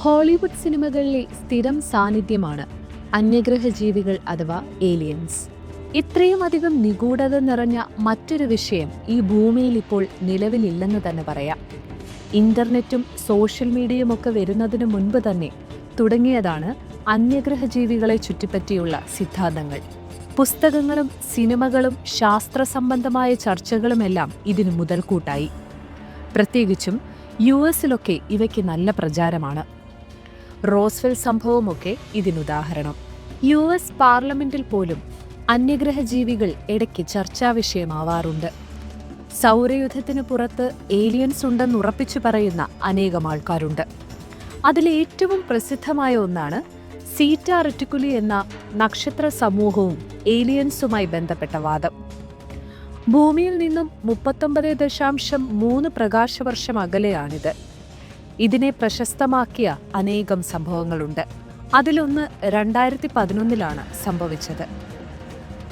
Hollywood സിനിമകളിലെ സ്ഥിരം സാന്നിധ്യമാണ് അന്യഗ്രഹ ജീവികൾ അഥവാ ഏലിയൻസ് ഇത്രയും അധികം നിഗൂഢത നിറഞ്ഞ മറ്റൊരു വിഷയം ഈ ഭൂമിയിൽ ഇപ്പോൾ നിലവിലില്ലെന്ന് തന്നെ പറയാം. ഇന്റർനെറ്റും സോഷ്യൽ മീഡിയയും ഒക്കെ വരുന്നതിന് മുൻപ് തന്നെ തുടങ്ങിയതാണ് അന്യഗ്രഹ ജീവികളെ ചുറ്റിപ്പറ്റിയുള്ള സിദ്ധാന്തങ്ങൾ. പുസ്തകങ്ങളും സിനിമകളും ശാസ്ത്ര സംബന്ധമായ ചർച്ചകളുമെല്ലാം ഇതിന് മുതൽക്കൂട്ടായി. പ്രത്യേകിച്ചും യു എസിലൊക്കെ ഇവയ്ക്ക് നല്ല പ്രചാരമാണ്. റോസ്വെൽ സംഭവമൊക്കെ ഇതിനുദാഹരണം. യു എസ് പാർലമെന്റിൽ പോലും അന്യഗ്രഹ ജീവികൾ ഇടയ്ക്ക് ചർച്ചാ വിഷയമാവാറുണ്ട്. സൗരയുധത്തിന് പുറത്ത് ഏലിയൻസ് ഉണ്ടെന്ന് ഉറപ്പിച്ചു പറയുന്ന അനേകം ആൾക്കാരുണ്ട്. അതിലേറ്റവും പ്രസിദ്ധമായ ഒന്നാണ് സീറ്റ റെറ്റിക്കുലി എന്ന നക്ഷത്ര സമൂഹവും ഏലിയൻസുമായി ബന്ധപ്പെട്ട വാദം. ഭൂമിയിൽ നിന്നും മുപ്പത്തൊമ്പത് ദശാംശം മൂന്ന് പ്രകാശവർഷം അകലെയാണിത്. ഇതിനെ പ്രശസ്തമാക്കിയ അനേകം സംഭവങ്ങളുണ്ട്. അതിലൊന്ന് രണ്ടായിരത്തി പതിനൊന്നിലാണ് സംഭവിച്ചത്.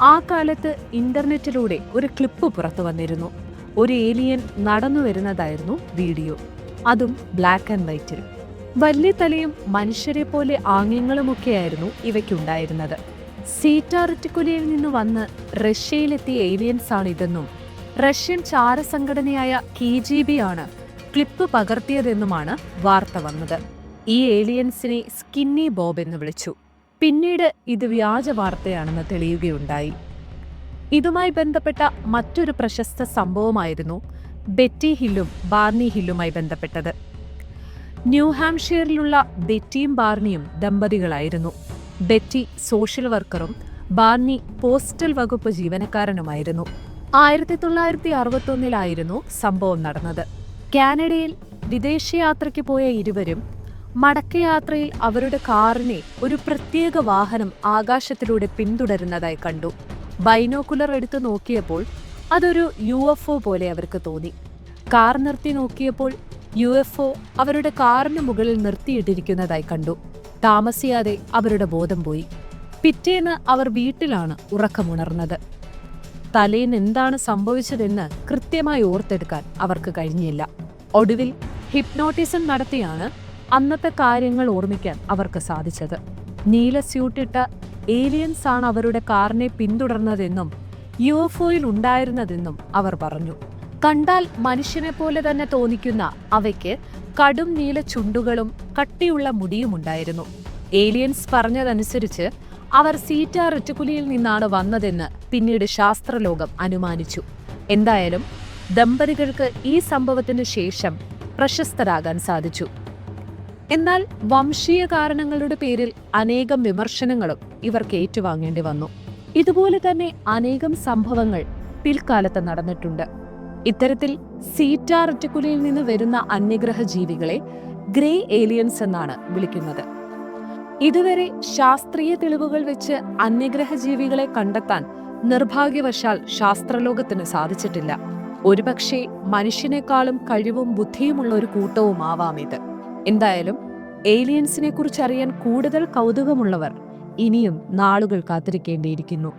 ആ കാലത്ത് ഇന്റർനെറ്റിലൂടെ ഒരു ക്ലിപ്പ് പുറത്തു വന്നിരുന്നു. ഒരു ഏലിയൻ നടന്നു വരുന്നതായിരുന്നു വീഡിയോ. അതും ബ്ലാക്ക് ആൻഡ് വൈറ്റിൽ. വലിയ തലയും മനുഷ്യരെ പോലെ ആംഗ്യങ്ങളുമൊക്കെയായിരുന്നു ഇവയ്ക്കുണ്ടായിരുന്നത്. സീറ്റാറിറ്റിക്കുലിയിൽ നിന്ന് വന്ന് റഷ്യയിലെത്തിയ ഏലിയൻസ് ആണ് ഇതെന്നും റഷ്യൻ ചാരസംഘടനയായ കെ ജി ബി ആണ് ക്ലിപ്പ് പകർത്തിയതെന്നുമാണ് വാർത്ത വന്നത്. ഈ ഏലിയൻസിനെ സ്കിന്നി ബോബ് എന്ന് വിളിച്ചു. പിന്നീട് ഇത് വ്യാജ വാർത്തയാണെന്ന് തെളിയുകയുണ്ടായി. ഇതുമായി ബന്ധപ്പെട്ട മറ്റൊരു പ്രശസ്ത സംഭവമായിരുന്നു ബെറ്റി ഹില്ലും ബാർണി ഹില്ലുമായി ബന്ധപ്പെട്ടത്. ന്യൂഹാംഷെയറിലുള്ള ബെറ്റിയും ബാർണിയും ദമ്പതികളായിരുന്നു. ബെറ്റി സോഷ്യൽ വർക്കറും ബാർണി പോസ്റ്റൽ വകുപ്പ് ജീവനക്കാരനുമായിരുന്നു. ആയിരത്തി തൊള്ളായിരത്തി അറുപത്തൊന്നിലായിരുന്നു സംഭവം നടന്നത്. കാനഡയിൽ വിദേശയാത്രയ്ക്ക് പോയ ഇരുവരും മടക്കയാത്രയിൽ അവരുടെ കാറിനെ ഒരു പ്രത്യേക വാഹനം ആകാശത്തിലൂടെ പിന്തുടരുന്നതായി കണ്ടു. ബൈനോക്കുലർ എടുത്ത് നോക്കിയപ്പോൾ അതൊരു യു എഫ് ഒ പോലെ അവർക്ക് തോന്നി. കാർ നിർത്തി നോക്കിയപ്പോൾ യു എഫ് ഒ അവരുടെ കാറിന് മുകളിൽ നിർത്തിയിട്ടിരിക്കുന്നതായി കണ്ടു. താമസിയാതെ അവരുടെ ബോധം പോയി. പിറ്റേന്ന് അവർ വീട്ടിലാണ് ഉറക്കമുണർന്നത്. തലേന്ന് എന്താണ് സംഭവിച്ചതെന്ന് കൃത്യമായി ഓർത്തെടുക്കാൻ അവർക്ക് കഴിഞ്ഞില്ല. ഒടുവിൽ ഹിപ്നോട്ടിസം നടത്തിയാണ് അന്നത്തെ കാര്യങ്ങൾ ഓർമ്മിക്കാൻ അവർക്ക് സാധിച്ചത്. നീല സ്യൂട്ടിട്ട ഏലിയൻസ് ആണ് അവരുടെ കാറിനെ പിന്തുടർന്നതെന്നും യു എഫ് ഒയിൽ ഉണ്ടായിരുന്നതെന്നും അവർ പറഞ്ഞു. കണ്ടാൽ മനുഷ്യനെ പോലെ തന്നെ തോന്നിക്കുന്ന അവയ്ക്ക് കടും നീല ചുണ്ടുകളും കട്ടിയുള്ള മുടിയും ഉണ്ടായിരുന്നു. ഏലിയൻസ് പറഞ്ഞതനുസരിച്ച് അവർ സീറ്റ റെറ്റുകുലിയിൽ നിന്നാണ് വന്നതെന്ന് പിന്നീട് ശാസ്ത്രലോകം അനുമാനിച്ചു. എന്തായാലും ദമ്പതികൾക്ക് ഈ സംഭവത്തിനു ശേഷം പ്രശസ്തരാകാൻ സാധിച്ചു. എന്നാൽ വംശീയ കാരണങ്ങളുടെ പേരിൽ അനേകം വിമർശനങ്ങളും ഇവർക്ക് ഏറ്റുവാങ്ങേണ്ടി വന്നു. ഇതുപോലെ തന്നെ അനേകം സംഭവങ്ങൾ പിൽക്കാലത്ത് നടന്നിട്ടുണ്ട്. ഇത്തരത്തിൽ സീറ്റ റെറ്റിക്കുലയിൽ നിന്ന് വരുന്ന അന്യഗ്രഹ ജീവികളെ ഗ്രേ ഏലിയൻസ് എന്നാണ് വിളിക്കുന്നത്. ഇതുവരെ ശാസ്ത്രീയ തെളിവുകൾ വെച്ച് അന്യഗ്രഹ ജീവികളെ കണ്ടെത്താൻ നിർഭാഗ്യവശാൽ ശാസ്ത്രലോകത്തിന് സാധിച്ചിട്ടില്ല. ഒരുപക്ഷെ മനുഷ്യനേക്കാളും കഴിവും ബുദ്ധിയുമുള്ള ഒരു കൂട്ടവുമാവാം ഇത്. എന്തായാലും ഏലിയൻസിനെ കുറിച്ചറിയാൻ കൂടുതൽ കൗതുകമുള്ളവർ ഇനിയും നാളുകൾ കാത്തിരിക്കേണ്ടിയിരിക്കുന്നു.